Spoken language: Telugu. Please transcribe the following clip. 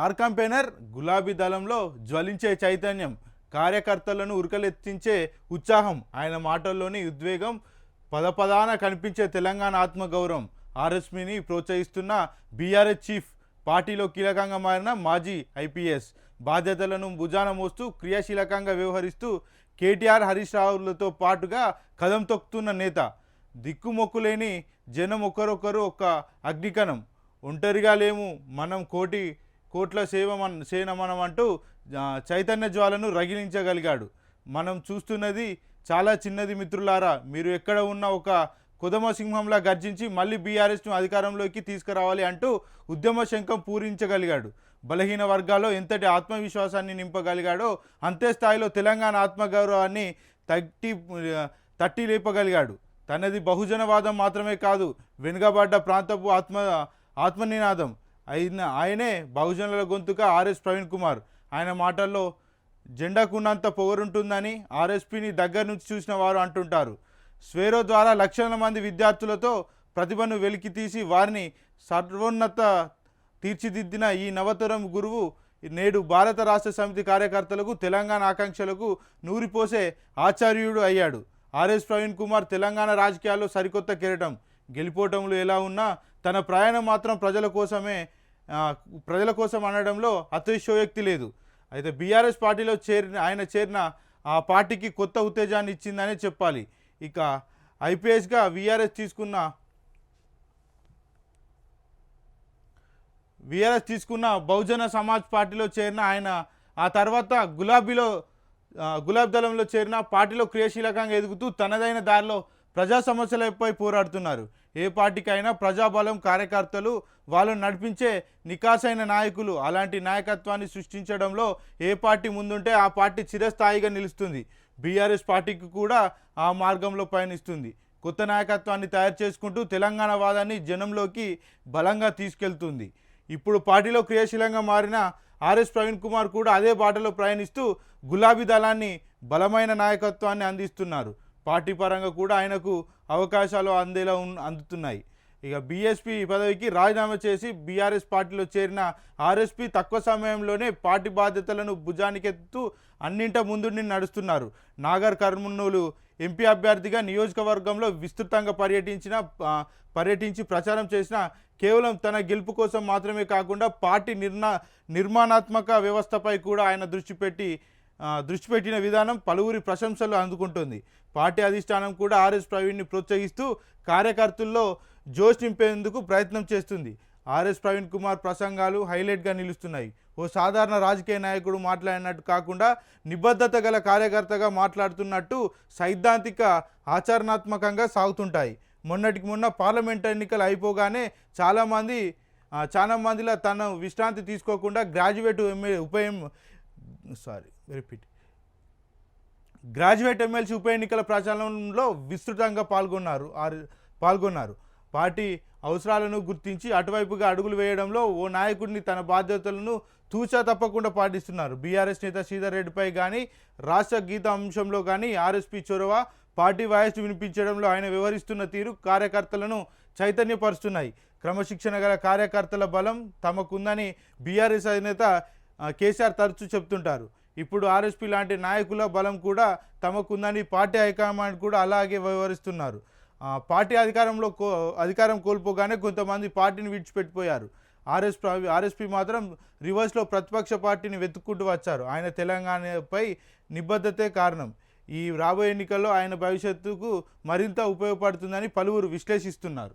ఆర్ గులాబీ దళంలో జ్వలించే చైతన్యం కార్యకర్తలను ఉరకలెత్తించే ఉత్సాహం ఆయన మాటల్లోని ఉద్వేగం పదపదాన కనిపించే తెలంగాణ ఆత్మగౌరవం. ఆర్ఎస్మిని ప్రోత్సహిస్తున్న బీఆర్ఎస్ చీఫ్ పార్టీలో కీలకంగా మారిన మాజీ ఐపీఎస్. బాధ్యతలను భుజాన మోస్తూ క్రియాశీలకంగా వ్యవహరిస్తూ కేటీఆర్ హరీష్ రావులతో పాటుగా కదం తొక్కుతున్న నేత. దిక్కుమొక్కులేని జనం ఒకరొకరు ఒక అగ్నికణం. ఒంటరిగా లేము మనం కోటి కోట్ల సేవమన్ సేనమనం అంటూ చైతన్య జ్వాలను రగిలించగలిగాడు. మనం చూస్తున్నది చాలా చిన్నది మిత్రులారా. మీరు ఎక్కడ ఉన్న ఒక కుదమ సింహంలా గర్జించి మళ్ళీ బీఆర్ఎస్ను అధికారంలోకి తీసుకురావాలి అంటూ ఉద్యమ శంఖం పూరించగలిగాడు. బలహీన వర్గాల్లో ఎంతటి ఆత్మవిశ్వాసాన్ని నింపగలిగాడో అంతే స్థాయిలో తెలంగాణ ఆత్మగౌరవాన్ని తట్టి తట్టి లేపగలిగాడు. తనది బహుజనవాదం మాత్రమే కాదు వెనుకబడ్డ ప్రాంతపు ఆత్మ ఆత్మనినాదం. అయిన ఆయనే బహుజనుల గొంతుక ఆర్ఎస్ ప్రవీణ్ కుమార్. ఆయన మాటల్లో జెండాకున్నంత పొగరుంటుందని ఆర్ఎస్పీని దగ్గర నుంచి చూసిన వారు అంటుంటారు. స్వేరో ద్వారా లక్షల మంది విద్యార్థులతో ప్రతిభను వెలికి తీసి వారిని సర్వోన్నత తీర్చిదిద్దిన ఈ నవతరం గురువు నేడు భారత రాష్ట్ర సమితి కార్యకర్తలకు తెలంగాణ ఆకాంక్షలకు నూరిపోసే ఆచార్యుడు అయ్యాడు. ఆర్ఎస్ ప్రవీణ్ కుమార్ తెలంగాణ రాజకీయాల్లో సరికొత్త కిరటం. గెలిపోవటంలో ఎలా ఉన్నా తన ప్రయాణం మాత్రం ప్రజల కోసమే ప్రజల కోసం అనడంలో అతిశయోక్తి లేదు. అయితే బీఆర్ఎస్ పార్టీలో చేరిన ఆయన చేరిన ఆ పార్టీకి కొత్త ఉత్తేజాన్ని ఇచ్చిందనే చెప్పాలి. ఇక ఐపీఎస్గా వీఆర్ఎస్ తీసుకున్న వీఆర్ఎస్ తీసుకున్న బహుజన సమాజ్ పార్టీలో చేరిన ఆయన ఆ తర్వాత గులాబీలో గులాబ్ దళంలో చేరిన పార్టీలో క్రియాశీలకంగా ఎదుగుతూ తనదైన దారిలో ప్రజా సమస్యలపై పోరాడుతున్నారు. ఏ పార్టీకైనా ప్రజాబలం కార్యకర్తలు వాళ్ళను నడిపించే నికాసైన నాయకులు అలాంటి నాయకత్వాన్ని సృష్టించడంలో ఏ పార్టీ ముందుంటే ఆ పార్టీ చిరస్థాయిగా నిలుస్తుంది. బీఆర్ఎస్ పార్టీకి కూడా ఆ మార్గంలో పయనిస్తుంది. కొత్త నాయకత్వాన్ని తయారు చేసుకుంటూ తెలంగాణ వాదాన్ని జనంలోకి బలంగా తీసుకెళ్తుంది. ఇప్పుడు పార్టీలో క్రియాశీలంగా మారిన ఆర్ఎస్ ప్రవీణ్ కుమార్ కూడా అదే బాటలో ప్రయాణిస్తూ గులాబీ దళాన్ని బలమైన నాయకత్వాన్ని అందిస్తున్నారు. పార్టీ పరంగా కూడా ఆయనకు అవకాశాలు అందేలా ఉన్- అందుతున్నాయి. ఇక బీఎస్పీ పదవికి రాజీనామా చేసి బీఆర్ఎస్ పార్టీలో చేరిన ఆర్ఎస్పీ తక్కువ సమయంలోనే పార్టీ బాధ్యతలను భుజానికెత్తు అన్నింట ముందుండి నడుస్తున్నారు. నాగర్ కర్నూలు ఎంపీ అభ్యర్థిగా నియోజకవర్గంలో విస్తృతంగా పర్యటించిన పర్యటించి ప్రచారం చేసిన కేవలం తన గెలుపు కోసం మాత్రమే కాకుండా పార్టీ నిర్నా నిర్మాణాత్మక వ్యవస్థపై కూడా ఆయన దృష్టి పెట్టి దృష్టి పెట్టిన విధానం పలువురి ప్రశంసలు అందుకుంటుంది. పార్టీ అధిష్టానం కూడా ఆర్ఎస్ ప్రవీణ్ని ప్రోత్సహిస్తూ కార్యకర్తల్లో జోష్ నింపేందుకు ప్రయత్నం చేస్తుంది. ఆర్ఎస్ ప్రవీణ్ కుమార్ ప్రసంగాలు హైలైట్గా నిలుస్తున్నాయి. ఓ సాధారణ రాజకీయ నాయకుడు మాట్లాడినట్టు కాకుండా నిబద్ధత గల కార్యకర్తగా మాట్లాడుతున్నట్టు సైద్ధాంతిక ఆచరణాత్మకంగా సాగుతుంటాయి. మొన్నటికి మొన్న పార్లమెంట్ ఎన్నికలు అయిపోగానే చాలామంది చాలామందిలా చాలా తన విశ్రాంతి తీసుకోకుండా గ్రాడ్యుయేట్ ఎంఏ ఉప సారీ రిపీట్ గ్రాడ్యుయేట్ ఎమ్మెల్సీ ఉప ఎన్నికల ప్రచారంలో విస్తృతంగా పాల్గొన్నారు ఆర్- పాల్గొన్నారు. పార్టీ అవసరాలను గుర్తించి అటువైపుగా అడుగులు వేయడంలో ఓ నాయకుడిని తన బాధ్యతలను తూచా తప్పకుండా పాటిస్తున్నారు. బీఆర్ఎస్ నేత శ్రీధర్ రెడ్డిపై కానీ రాష్ట్ర గీత అంశంలో కానీ ఆర్ఎస్పీ చొరవ పార్టీ వాయిస్ వినిపించడంలో ఆయన వ్యవహరిస్తున్న తీరు కార్యకర్తలను చైతన్యపరుస్తున్నాయి. క్రమశిక్షణ గల కార్యకర్తల బలం తమకుందని బీఆర్ఎస్ అధినేత కేసీఆర్ తరచూ చెప్తుంటారు. ఇప్పుడు ఆర్ఎస్పీ లాంటి నాయకుల బలం కూడా తమకుందని పార్టీ హైకమాండ్ కూడా అలాగే వ్యవహరిస్తున్నారు. పార్టీ అధికారంలో కో అధికారం కోల్పోగానే కొంతమంది పార్టీని విడిచిపెట్టిపోయారు. ఆర్ఎస్ ఆర్ఎస్పీ మాత్రం రివర్స్లో ప్రతిపక్ష పార్టీని వెతుక్కుంటూ వచ్చారు. ఆయన తెలంగాణపై నిబద్ధతే కారణం. ఈ రాబోయే ఎన్నికల్లో ఆయన భవిష్యత్తుకు మరింత ఉపయోగపడుతుందని పలువురు విశ్లేషిస్తున్నారు.